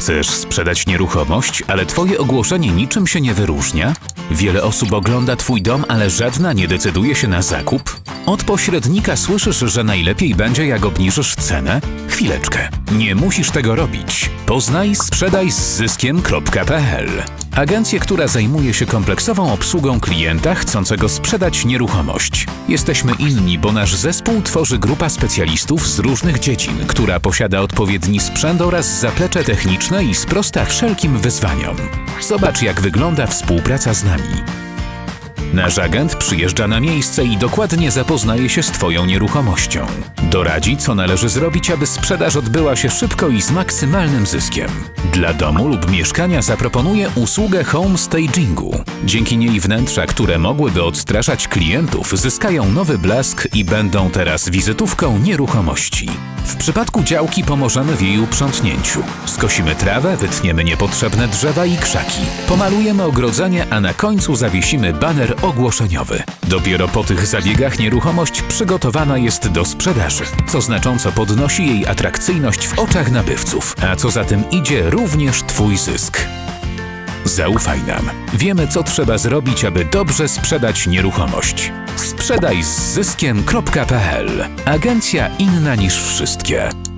Chcesz sprzedać nieruchomość, ale Twoje ogłoszenie niczym się nie wyróżnia? Wiele osób ogląda Twój dom, ale żadna nie decyduje się na zakup? Od pośrednika słyszysz, że najlepiej będzie, jak obniżysz cenę? Chwileczkę. Nie musisz tego robić. Poznaj sprzedaj z zyskiem.pl. Agencję, która zajmuje się kompleksową obsługą klienta chcącego sprzedać nieruchomość. Jesteśmy inni, bo nasz zespół tworzy grupa specjalistów z różnych dziedzin, która posiada odpowiedni sprzęt oraz zaplecze techniczne i sprosta wszelkim wyzwaniom. Zobacz, jak wygląda współpraca z nami. Nasz agent przyjeżdża na miejsce i dokładnie zapoznaje się z Twoją nieruchomością. Doradzi, co należy zrobić, aby sprzedaż odbyła się szybko i z maksymalnym zyskiem. Dla domu lub mieszkania zaproponuje usługę home stagingu. Dzięki niej wnętrza, które mogłyby odstraszać klientów, zyskają nowy blask i będą teraz wizytówką nieruchomości. W przypadku działki pomożemy w jej uprzątnięciu. Skosimy trawę, wytniemy niepotrzebne drzewa i krzaki. Pomalujemy ogrodzenie, a na końcu zawiesimy baner ogłoszeniowy. Dopiero po tych zabiegach nieruchomość przygotowana jest do sprzedaży, co znacząco podnosi jej atrakcyjność w oczach nabywców, a co za tym idzie również Twój zysk. Zaufaj nam. Wiemy, co trzeba zrobić, aby dobrze sprzedać nieruchomość. Sprzedaj z zyskiem.pl. Agencja inna niż wszystkie.